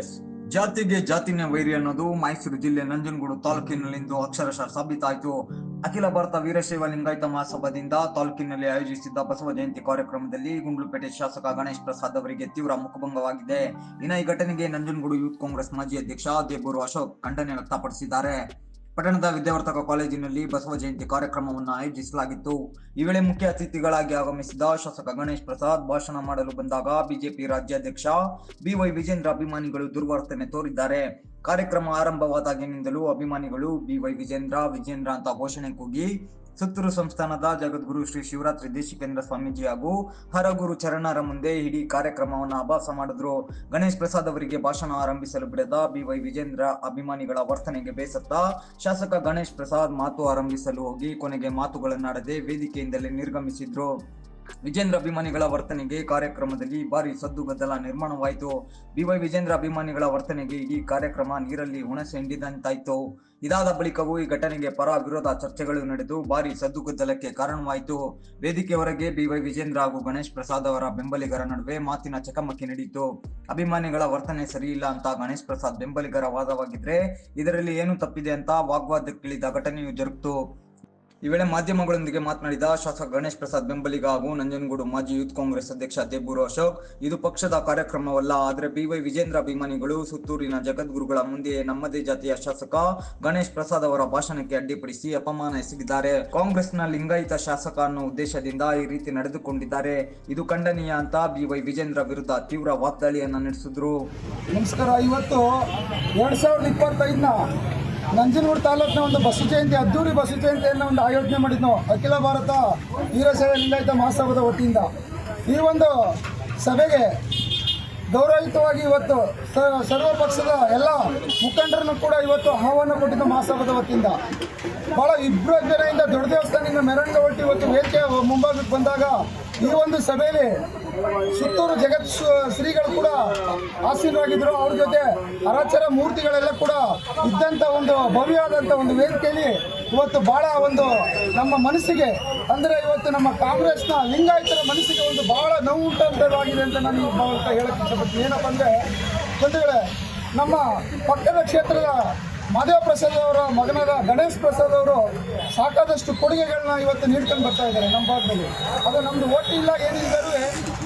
S ಜಾತಿಗೆ ಜಾತಿನೇ ವೈರಿ ಅನ್ನೋದು ಮೈಸೂರು ಜಿಲ್ಲೆ ನಂಜನಗೂಡು ತಾಲೂಕಿನಲ್ಲಿಂದು ಅಕ್ಷರಶಃ ಸಾಬೀತಾಯಿತು. ಅಖಿಲ ಭಾರತ ವೀರಶೈವ ಲಿಂಗಾಯತ ಮಹಾಸಭಾದಿಂದ ತಾಲೂಕಿನಲ್ಲಿ ಆಯೋಜಿಸಿದ್ದ ಬಸವ ಜಯಂತಿ ಕಾರ್ಯಕ್ರಮದಲ್ಲಿ ಗುಂಡ್ಲುಪೇಟೆ ಶಾಸಕ ಗಣೇಶ್ ಪ್ರಸಾದ್ ಅವರಿಗೆ ತೀವ್ರ ಮುಖಭಂಗವಾಗಿದೆ. ಇನ್ನು ಈ ಘಟನೆಗೆ ನಂಜನಗೂಡು ಯೂತ್ ಕಾಂಗ್ರೆಸ್ ಮಾಜಿ ಅಧ್ಯಕ್ಷ ದೇಬೂರು ಅಶೋಕ್ ಖಂಡನೆ ವ್ಯಕ್ತಪಡಿಸಿದ್ದಾರೆ. ಪಟ್ಟಣದ ವಿದ್ಯಾವರ್ತಕ ಕಾಲೇಜಿನಲ್ಲಿ ಬಸವ ಜಯಂತಿ ಕಾರ್ಯಕ್ರಮವನ್ನು ಆಯೋಜಿಸಲಾಗಿತ್ತು. ಈ ವೇಳೆ ಮುಖ್ಯ ಅತಿಥಿಗಳಾಗಿ ಆಗಮಿಸಿದ ಶಾಸಕ ಗಣೇಶ್ ಪ್ರಸಾದ್ ಭಾಷಣ ಮಾಡಲು ಬಂದಾಗ ಬಿಜೆಪಿ ರಾಜ್ಯಾಧ್ಯಕ್ಷ ಬಿವೈ ವಿಜೇಂದ್ರ ಅಭಿಮಾನಿಗಳು ದುರ್ವರ್ತನೆ ತೋರಿದ್ದಾರೆ. ಕಾರ್ಯಕ್ರಮ ಆರಂಭವಾದಾಗಿನಿಂದಲೂ ಅಭಿಮಾನಿಗಳು ಬಿವೈ ವಿಜೇಂದ್ರ ವಿಜೇಂದ್ರ ಅಂತ ಘೋಷಣೆ ಕೂಗಿ ಸುತ್ತೂರು ಸಂಸ್ಥಾನದ ಜಗದ್ಗುರು ಶ್ರೀ ಶಿವರಾತ್ರಿ ದೇಶಿಕೇಂದ್ರ ಸ್ವಾಮೀಜಿ ಹಾಗೂ ಹರಗುರು ಚರಣರ ಮುಂದೆ ಇಡೀ ಕಾರ್ಯಕ್ರಮವನ್ನು ಆಭಾಸ ಮಾಡಿದ್ರು. ಗಣೇಶ್ ಪ್ರಸಾದ್ ಅವರಿಗೆ ಭಾಷಣ ಆರಂಭಿಸಲು ಬಿಡದ ಬಿವೈ ವಿಜೇಂದ್ರ ಅಭಿಮಾನಿಗಳ ವರ್ತನೆಗೆ ಬೇಸತ್ತ ಶಾಸಕ ಗಣೇಶ್ ಪ್ರಸಾದ್ ಮಾತು ಆರಂಭಿಸಲು ಹೋಗಿ ಕೊನೆಗೆ ಮಾತುಗಳನ್ನಾಡದೆ ವೇದಿಕೆಯಿಂದಲೇ ನಿರ್ಗಮಿಸಿದ್ರು. ವಿಜೇಂದ್ರ ಅಭಿಮಾನಿಗಳ ವರ್ತನೆಗೆ ಕಾರ್ಯಕ್ರಮದಲ್ಲಿ ಭಾರಿ ಸದ್ದು ಗದ್ದಲ ನಿರ್ಮಾಣವಾಯಿತು. ಬಿವೈ ವಿಜೇಂದ್ರ ಅಭಿಮಾನಿಗಳ ವರ್ತನೆಗೆ ಇಡೀ ಕಾರ್ಯಕ್ರಮ ನೀರಲ್ಲಿ ಹುಣಸೆ ಹಿಂಡಿದಂತಾಯಿತು. ಇದಾದ ಬಳಿಕವೂ ಈ ಘಟನೆಗೆ ಪರ ವಿರೋಧ ಚರ್ಚೆಗಳು ನಡೆದು ಭಾರಿ ಸದ್ದುಗದ್ದಲಕ್ಕೆ ಕಾರಣವಾಯಿತು. ವೇದಿಕೆ ಹೊರಗೆ ಬಿವೈ ವಿಜೇಂದ್ರ ಹಾಗೂ ಗಣೇಶ್ ಪ್ರಸಾದ್ ಅವರ ಬೆಂಬಲಿಗರ ನಡುವೆ ಮಾತಿನ ಚಕಮಕಿ ನಡೆಯಿತು. ಅಭಿಮಾನಿಗಳ ವರ್ತನೆ ಸರಿಯಿಲ್ಲ ಅಂತ ಗಣೇಶ್ ಪ್ರಸಾದ್ ಬೆಂಬಲಿಗರ ವಾದವಾಗಿದ್ರೆ ಇದರಲ್ಲಿ ಏನು ತಪ್ಪಿದೆ ಅಂತ ವಾಗ್ವಾದಕ್ಕಿಳಿದ ಘಟನೆಯು ಜರುಗಿತು. ಈ ವೇಳೆ ಮಾಧ್ಯಮಗಳೊಂದಿಗೆ ಮಾತನಾಡಿದ ಶಾಸಕ ಗಣೇಶ್ ಪ್ರಸಾದ್ ಬೆಂಬಲಿಗ ಹಾಗೂ ನಂಜನಗೂಡು ಮಾಜಿ ಯೂತ್ ಕಾಂಗ್ರೆಸ್ ಅಧ್ಯಕ್ಷ ದೇಬೂರು ಅಶೋಕ್, ಇದು ಪಕ್ಷದ ಕಾರ್ಯಕ್ರಮವಲ್ಲ, ಆದರೆ ಬಿವೈ ವಿಜೇಂದ್ರ ಅಭಿಮಾನಿಗಳು ಸುತ್ತೂರಿನ ಜಗದ್ಗುರುಗಳ ಮುಂದೆ ನಮ್ಮದೇ ಜಾತಿಯ ಶಾಸಕ ಗಣೇಶ್ ಪ್ರಸಾದ್ ಅವರ ಭಾಷಣಕ್ಕೆ ಅಡ್ಡಿಪಡಿಸಿ ಅಪಮಾನ ಎಸಗಿದ್ದಾರೆ. ಕಾಂಗ್ರೆಸ್ನ ಲಿಂಗಾಯತ ಶಾಸಕ ಅನ್ನೋ ಉದ್ದೇಶದಿಂದ ಈ ರೀತಿ ನಡೆದುಕೊಂಡಿದ್ದಾರೆ. ಇದು ಖಂಡನೀಯ ಅಂತ ಬಿವೈ ವಿಜೇಂದ್ರ ವಿರುದ್ಧ ತೀವ್ರ ವಾಗ್ದಾಳಿಯನ್ನ ನಡೆಸಿದ್ರು. ನಮಸ್ಕಾರ, ಇವತ್ತು ಎರಡ್ ಸಾವಿರದ ಇಪ್ಪತ್ತೈದನ ನಂಜನಗೂಡು ತಾಲೂಕಿನ ಒಂದು ಬಸವ ಜಯಂತಿ, ಅದ್ದೂರಿ ಬಸವ ಜಯಂತಿಯನ್ನು ಒಂದು ಆಯೋಜನೆ ಮಾಡಿದ್ನು ಅಖಿಲ ಭಾರತ ವೀರಶೈವ ಲಿಂಗಾಯತ ಮಹಾಸಭದ ವತಿಯಿಂದ. ಈ ಒಂದು ಸಭೆಗೆ ಗೌರವಯುತವಾಗಿ ಇವತ್ತು ಸರ್ವ ಪಕ್ಷದ ಎಲ್ಲ ಮುಖಂಡರನ್ನು ಕೂಡ ಇವತ್ತು ಆಹ್ವಾನ ಕೊಟ್ಟಿದ್ದ ಮಹಾಸಭದ ವತಿಯಿಂದ. ಭಾಳ ಇಬ್ಬರು ಜನರಿಂದ ದೊಡ್ಡ ದೇವಸ್ಥಾನದಿಂದ ಮೆರವಣಿಗೆ ಹೊರಟು ಇವತ್ತು ವೇದಿಕೆ ಮುಂಭಾಗಕ್ಕೆ ಬಂದಾಗ ಈ ಒಂದು ಸಭೆಯಲ್ಲಿ ಸುತ್ತೂರು ಜಗತ್ ಶ್ರೀಗಳು ಕೂಡ ಆಸೀನರಾಗಿದ್ದರು ಅವ್ರ ಜೊತೆ ಅರಾಚರ ಮೂರ್ತಿಗಳೆಲ್ಲ ಕೂಡ ಇದ್ದಂಥ ಒಂದು ಭವ್ಯವಾದಂಥ ಒಂದು ವೇದಿಕೆಯಲ್ಲಿ ಇವತ್ತು ಭಾಳ ಒಂದು ನಮ್ಮ ಮನಸ್ಸಿಗೆ, ಅಂದರೆ ಇವತ್ತು ನಮ್ಮ ಕಾಂಗ್ರೆಸ್ನ ಲಿಂಗಾಯತರ ಮನಸ್ಸಿಗೆ ಒಂದು ಬಹಳ ನೋವು ಅಂತ ನಾನು ಹೇಳಕ್ಕೆ ಇಷ್ಟಪಡ್ತೀನಿ. ಏನಪ್ಪ ಅಂದರೆ ಬಂಧುಗಳೇ, ನಮ್ಮ ಪಕ್ಕದ ಕ್ಷೇತ್ರದ ಮಾಧವ ಪ್ರಸಾದ್ ಅವರ ಮಗನಾದ ಗಣೇಶ್ ಪ್ರಸಾದ್ ಅವರು ಸಾಕಾದಷ್ಟು ಕೊಡುಗೆಗಳನ್ನ ಇವತ್ತು ನೀಡ್ಕೊಂಡು ಬರ್ತಾ ಇದ್ದಾರೆ ನಮ್ಮ ಭಾಗದಲ್ಲಿ. ಅದು ನಮ್ಮದು ಓಟಿ ಇಲ್ಲ ಏನಿದ್ದರೂ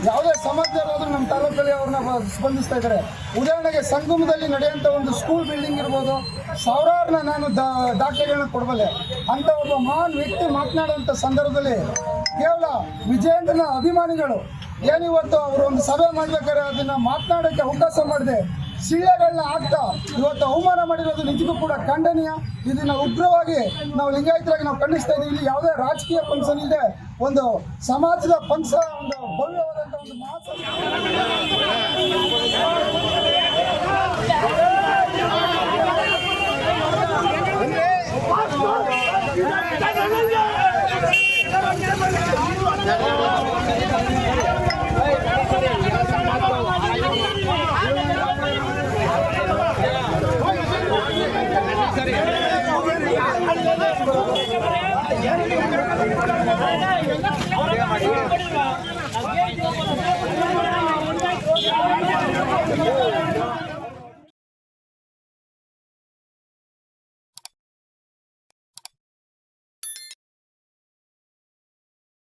ಯಾವುದೇ ಸಮಾಜದವರಾದರೂ ನಮ್ಮ ತಾಲೂಕಲ್ಲಿ ಅವ್ರನ್ನ ಸ್ಪಂದಿಸ್ತಾ ಇದ್ದಾರೆ. ಉದಾಹರಣೆಗೆ ಸಂಗಮದಲ್ಲಿ ನಡೆಯುವಂಥ ಒಂದು ಸ್ಕೂಲ್ ಬಿಲ್ಡಿಂಗ್ ಇರ್ಬೋದು ಸಾವಿರಾರನ್ನ ನಾನು ದಾ ದಾಖಲೆಗಳನ್ನ ಕೊಡಬಲ್ಲೆ. ಅಂತ ಒಬ್ಬ ಮಹಾನ್ ವ್ಯಕ್ತಿ ಮಾತನಾಡುವಂಥ ಸಂದರ್ಭದಲ್ಲಿ ಕೇವಲ ವಿಜಯೇಂದ್ರನ ಅಭಿಮಾನಿಗಳು ಏನಿವತ್ತು ಅವರು ಒಂದು ಸಭೆ ಮಾಡ್ಬೇಕಾದ್ರೆ ಅದನ್ನ ಮಾತನಾಡೋಕ್ಕೆ ಅವಕಾಶ ಮಾಡಿದೆ. ಸಿಳ್ಳೆಗಳನ್ನ ಹಾಕ್ತಾ ಇವತ್ತು ಅವಮಾನ ಮಾಡಿರೋದು ನಿಜಕ್ಕೂ ಕೂಡ ಖಂಡನೀಯ. ಇದನ್ನ ಉಗ್ರವಾಗಿ ನಾವು ಲಿಂಗಾಯತರಾಗಿ ನಾವು ಖಂಡಿಸ್ತಾ ಇದ್ದೀವಿ. ಇಲ್ಲಿ ಯಾವುದೇ ರಾಜಕೀಯ ಫಂಕ್ಷನ್ ಇಲ್ಲದೆ ಒಂದು ಸಮಾಜದ ಪಂಕ್ಷ ಒಂದು ಭವ್ಯವಾದಂಥ ಒಂದು ಮಹಾಸಭೆ.